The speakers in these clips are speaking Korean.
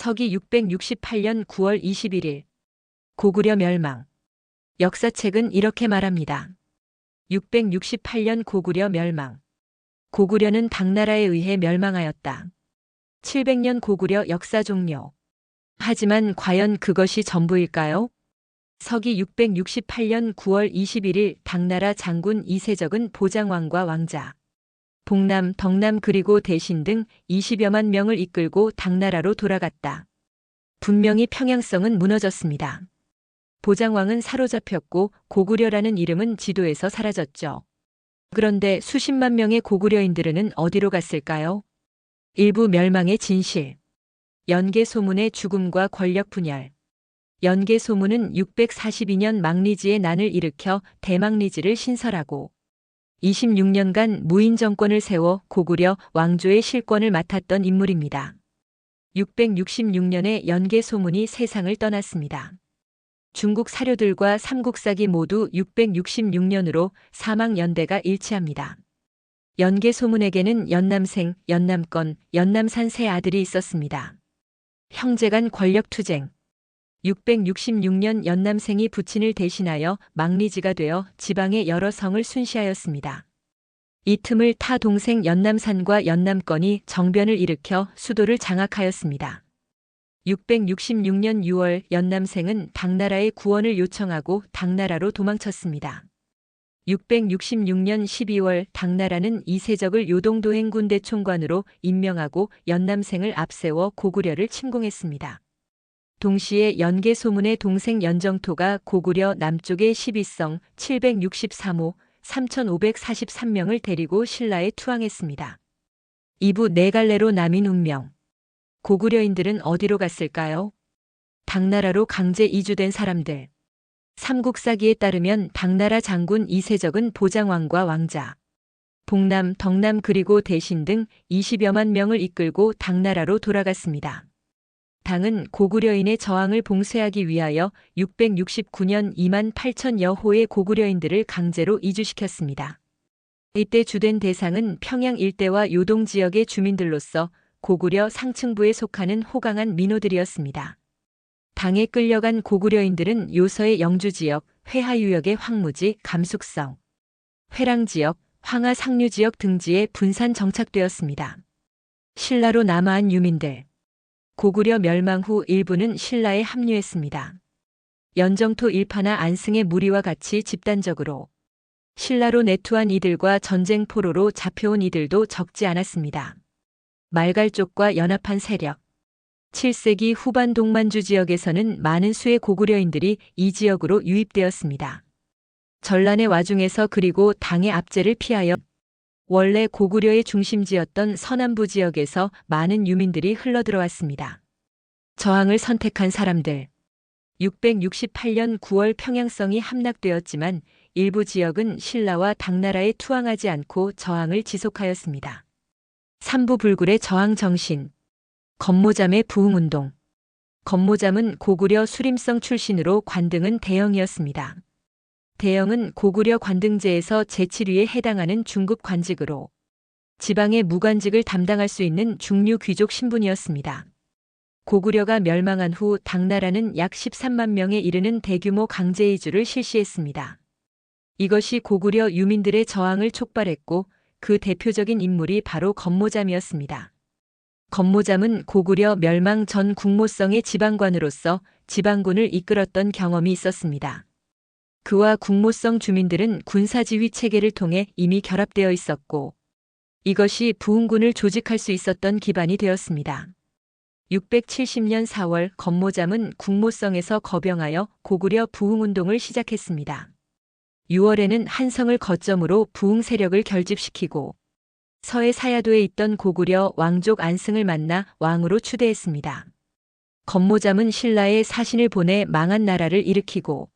서기 668년 9월 21일 고구려 멸망 역사책은 이렇게 말합니다. 668년 고구려 멸망 고구려는 당나라에 의해 멸망하였다. 700년 고구려 역사 종료. 하지만 과연 그것이 전부일까요? 서기 668년 9월 21일 당나라 장군 이세적은 보장왕과 왕자, 동남, 덕남 그리고 대신 등 20여만 명을 이끌고 당나라로 돌아갔다. 분명히 평양성은 무너졌습니다. 보장왕은 사로잡혔고 고구려라는 이름은 지도에서 사라졌죠. 그런데 수십만 명의 고구려인들은 어디로 갔을까요? 일부 멸망의 진실. 연개 소문의 죽음과 권력 분열. 연개 소문은 642년 망리지의 난을 일으켜 대망리지를 신설하고 26년간 무인 정권을 세워 고구려 왕조의 실권을 맡았던 인물입니다. 666년에 연개 소문이 세상을 떠났습니다. 중국 사료들과 삼국사기 모두 666년으로 사망 연대가 일치합니다. 연개 소문에게는 연남생, 연남건, 연남산 세 아들이 있었습니다. 형제간 권력 투쟁. 666년 연남생이 부친을 대신하여 망리지가 되어 지방의 여러 성을 순시하였습니다. 이 틈을 타 동생 연남산과 연남건이 정변을 일으켜 수도를 장악하였습니다. 666년 6월 연남생은 당나라의 구원을 요청하고 당나라로 도망쳤습니다. 666년 12월 당나라는 이세적을 요동도행 군대 총관으로 임명하고 연남생을 앞세워 고구려를 침공했습니다. 동시에 연개 소문의 동생 연정토가 고구려 남쪽의 12성 763호 3543명을 데리고 신라에 투항했습니다. 이부 네 갈래로 남인 운명. 고구려인들은 어디로 갔을까요? 당나라로 강제 이주된 사람들. 삼국사기에 따르면 당나라 장군 이세적은 보장왕과 왕자, 동남, 덕남 그리고 대신 등 20여만 명을 이끌고 당나라로 돌아갔습니다. 당은 고구려인의 저항을 봉쇄하기 위하여 669년 2만 8천여 호의 고구려인들을 강제로 이주시켰습니다. 이때 주된 대상은 평양 일대와 요동 지역의 주민들로서 고구려 상층부에 속하는 호강한 민호들이었습니다. 당에 끌려간 고구려인들은 요서의 영주 지역, 회하 유역의 황무지, 감숙성, 회랑 지역, 황하 상류 지역 등지에 분산 정착되었습니다. 신라로 남아한 유민들. 고구려 멸망 후 일부는 신라에 합류했습니다. 연정토 일파나 안승의 무리와 같이 집단적으로 신라로 내투한 이들과 전쟁 포로로 잡혀온 이들도 적지 않았습니다. 말갈족과 연합한 세력 7세기 후반 동만주 지역에서는 많은 수의 고구려인들이 이 지역으로 유입되었습니다. 전란의 와중에서 그리고 당의 압제를 피하여 원래 고구려의 중심지였던 서남부 지역에서 많은 유민들이 흘러들어왔습니다. 저항을 선택한 사람들. 668년 9월 평양성이 함락되었지만 일부 지역은 신라와 당나라에 투항하지 않고 저항을 지속하였습니다. 삼부불굴의 저항 정신. 건모잠의 부흥운동. 건모잠은 고구려 수림성 출신으로 관등은 대형이었습니다. 대영은 고구려 관등제에서 제7위에 해당하는 중급 관직으로 지방의 무관직을 담당할 수 있는 중류 귀족 신분이었습니다. 고구려가 멸망한 후 당나라는 약 13만 명에 이르는 대규모 강제 이주를 실시했습니다. 이것이 고구려 유민들의 저항을 촉발했고 그 대표적인 인물이 바로 건모잠이었습니다. 건모잠은 고구려 멸망 전 국모성의 지방관으로서 지방군을 이끌었던 경험이 있었습니다. 그와 국모성 주민들은 군사지휘 체계를 통해 이미 결합되어 있었고 이것이 부흥군을 조직할 수 있었던 기반이 되었습니다. 670년 4월 건모잠은 국모성에서 거병하여 고구려 부흥운동을 시작했습니다. 6월에는 한성을 거점으로 부흥 세력을 결집시키고 서해 사야도에 있던 고구려 왕족 안승을 만나 왕으로 추대했습니다. 건모잠은 신라에 사신을 보내 망한 나라를 일으키고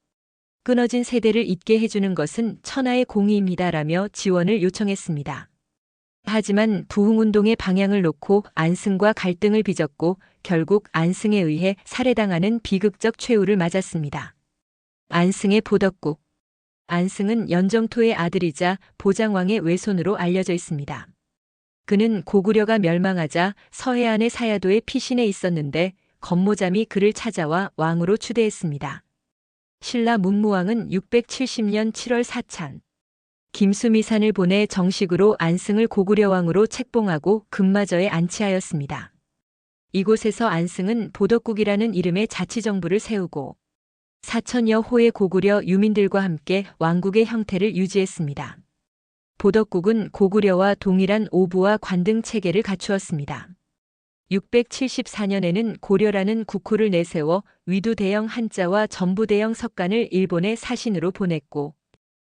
끊어진 세대를 잊게 해주는 것은 천하의 공의입니다라며 지원을 요청했습니다. 하지만 부흥운동의 방향을 놓고 안승과 갈등을 빚었고 결국 안승에 의해 살해당하는 비극적 최후를 맞았습니다. 안승의 보덕국 안승은 연정토의 아들이자 보장왕의 외손으로 알려져 있습니다. 그는 고구려가 멸망하자 서해안의 사야도에 피신해 있었는데 건모잠이 그를 찾아와 왕으로 추대했습니다. 신라 문무왕은 670년 7월 사찬 김수미산을 보내 정식으로 안승을 고구려 왕으로 책봉하고 금마저에 안치하였습니다. 이곳에서 안승은 보덕국이라는 이름의 자치정부를 세우고 사천여 호의 고구려 유민들과 함께 왕국의 형태를 유지했습니다. 보덕국은 고구려와 동일한 오부와 관등 체계를 갖추었습니다. 674년에는 고려라는 국호를 내세워 위두대영 한자와 전부대영 석간을 일본의 사신으로 보냈고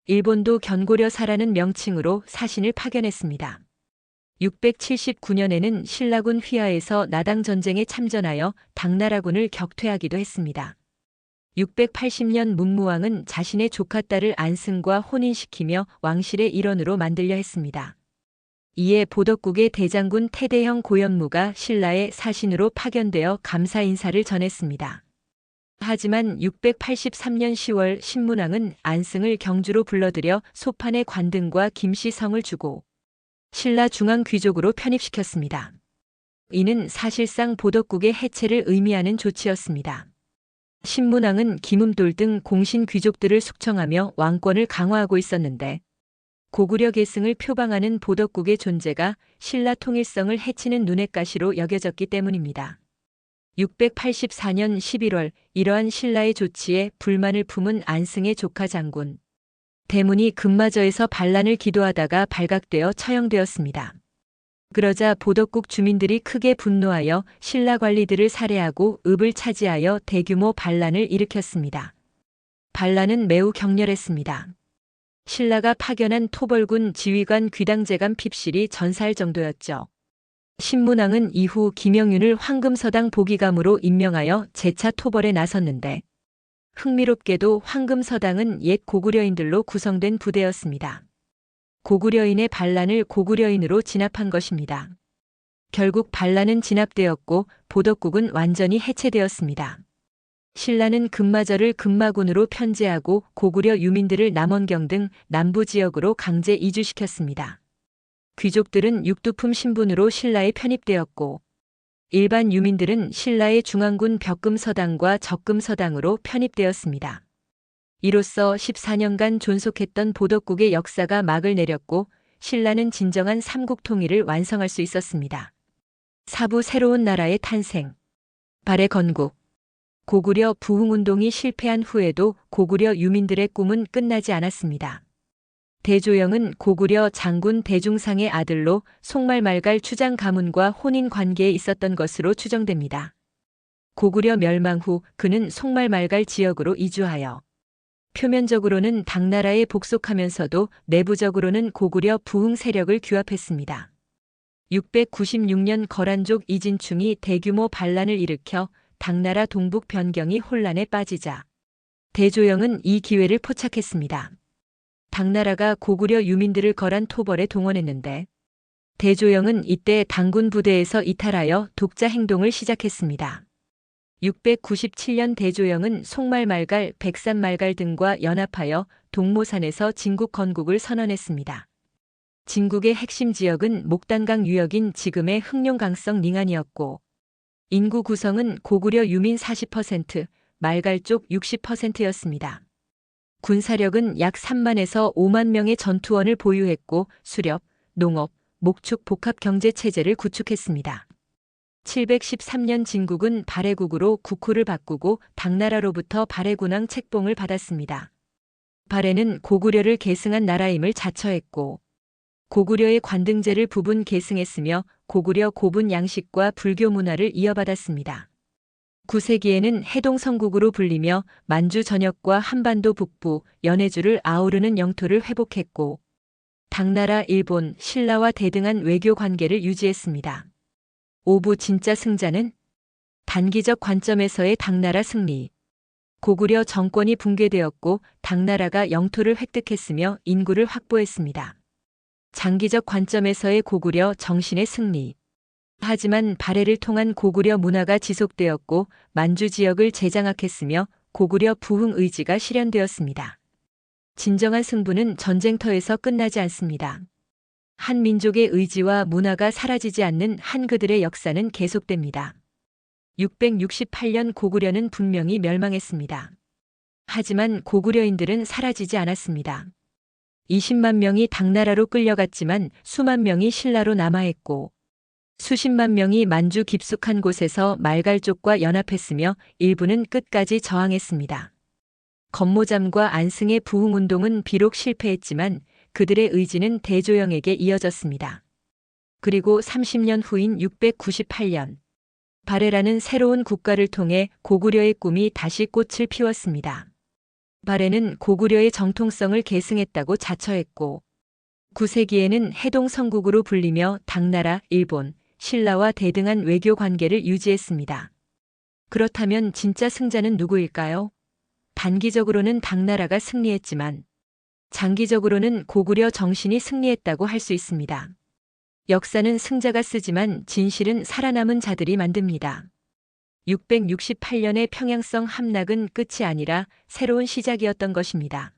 일본도 견고려사라는 명칭으로 사신을 파견했습니다. 679년에는 신라군 휘하에서 나당 전쟁에 참전하여 당나라군을 격퇴하기도 했습니다. 680년 문무왕은 자신의 조카 딸을 안승과 혼인시키며 왕실의 일원으로 만들려 했습니다. 이에 보덕국의 대장군 태대형 고현무가 신라의 사신으로 파견되어 감사 인사를 전했습니다. 하지만 683년 10월 신문왕은 안승을 경주로 불러들여 소판의 관등과 김씨성을 주고 신라 중앙 귀족으로 편입시켰습니다. 이는 사실상 보덕국의 해체를 의미하는 조치였습니다. 신문왕은 김음돌 등 공신 귀족들을 숙청하며 왕권을 강화하고 있었는데 고구려 계승을 표방하는 보덕국의 존재가 신라 통일성을 해치는 눈의 가시로 여겨졌기 때문입니다. 684년 11월 이러한 신라의 조치에 불만을 품은 안승의 조카 장군 대문이 금마저에서 반란을 기도하다가 발각되어 처형되었습니다. 그러자 보덕국 주민들이 크게 분노하여 신라 관리들을 살해하고 읍을 차지하여 대규모 반란을 일으켰습니다. 반란은 매우 격렬했습니다. 신라가 파견한 토벌군 지휘관 귀당제감 핍실이 전사할 정도였죠. 신문왕은 이후 김영윤을 황금서당 보기감으로 임명하여 재차 토벌에 나섰는데 흥미롭게도 황금서당은 옛 고구려인들로 구성된 부대였습니다. 고구려인의 반란을 고구려인으로 진압한 것입니다. 결국 반란은 진압되었고 보덕국은 완전히 해체되었습니다. 신라는 금마저를 금마군으로 편제하고 고구려 유민들을 남원경 등 남부 지역으로 강제 이주시켰습니다. 귀족들은 육두품 신분으로 신라에 편입되었고 일반 유민들은 신라의 중앙군 벽금서당과 적금서당으로 편입되었습니다. 이로써 14년간 존속했던 보덕국의 역사가 막을 내렸고 신라는 진정한 삼국 통일을 완성할 수 있었습니다. 사부 새로운 나라의 탄생. 발해 건국. 고구려 부흥운동이 실패한 후에도 고구려 유민들의 꿈은 끝나지 않았습니다. 대조영은 고구려 장군 대중상의 아들로 송말말갈 추장 가문과 혼인 관계에 있었던 것으로 추정됩니다. 고구려 멸망 후 그는 송말말갈 지역으로 이주하여 표면적으로는 당나라에 복속하면서도 내부적으로는 고구려 부흥 세력을 규합했습니다. 696년 거란족 이진충이 대규모 반란을 일으켜 당나라 동북 변경이 혼란에 빠지자 대조영은 이 기회를 포착했습니다. 당나라가 고구려 유민들을 거란 토벌에 동원했는데 대조영은 이때 당군 부대에서 이탈하여 독자 행동을 시작했습니다. 697년 대조영은 송말말갈, 백산말갈 등과 연합하여 동모산에서 진국 건국을 선언했습니다. 진국의 핵심 지역은 목단강 유역인 지금의 흑룡강성 닝안이었고 인구 구성은 고구려 유민 40%, 말갈 쪽 60%였습니다. 군사력은 약 3만에서 5만 명의 전투원을 보유했고 수렵, 농업, 목축 복합 경제 체제를 구축했습니다. 713년 진국은 발해국으로 국호를 바꾸고 당나라로부터 발해군왕 책봉을 받았습니다. 발해는 고구려를 계승한 나라임을 자처했고 고구려의 관등제를 부분 계승했으며 고구려 고분 양식과 불교 문화를 이어받았습니다. 9세기에는 해동 성국으로 불리며 만주 전역과 한반도 북부, 연해주를 아우르는 영토를 회복했고 당나라, 일본, 신라와 대등한 외교 관계를 유지했습니다. 오부 진짜 승자는 단기적 관점에서의 당나라 승리. 고구려 정권이 붕괴되었고 당나라가 영토를 획득했으며 인구를 확보했습니다. 장기적 관점에서의 고구려 정신의 승리. 하지만 발해를 통한 고구려 문화가 지속되었고 만주 지역을 재장악했으며 고구려 부흥 의지가 실현되었습니다. 진정한 승부는 전쟁터에서 끝나지 않습니다. 한 민족의 의지와 문화가 사라지지 않는 한 그들의 역사는 계속됩니다. 668년 고구려는 분명히 멸망했습니다. 하지만 고구려인들은 사라지지 않았습니다. 20만 명이 당나라로 끌려갔지만 수만 명이 신라로 남아했고 수십만 명이 만주 깊숙한 곳에서 말갈족과 연합했으며 일부는 끝까지 저항했습니다. 건모잠과 안승의 부흥운동은 비록 실패했지만 그들의 의지는 대조영에게 이어졌습니다. 그리고 30년 후인 698년, 바레라는 새로운 국가를 통해 고구려의 꿈이 다시 꽃을 피웠습니다. 바레는 고구려의 정통성을 계승했다고 자처했고, 9세기에는 해동 성국으로 불리며 당나라, 일본, 신라와 대등한 외교 관계를 유지했습니다. 그렇다면 진짜 승자는 누구일까요? 단기적으로는 당나라가 승리했지만 장기적으로는 고구려 정신이 승리했다고 할 수 있습니다. 역사는 승자가 쓰지만 진실은 살아남은 자들이 만듭니다. 668년의 평양성 함락은 끝이 아니라 새로운 시작이었던 것입니다.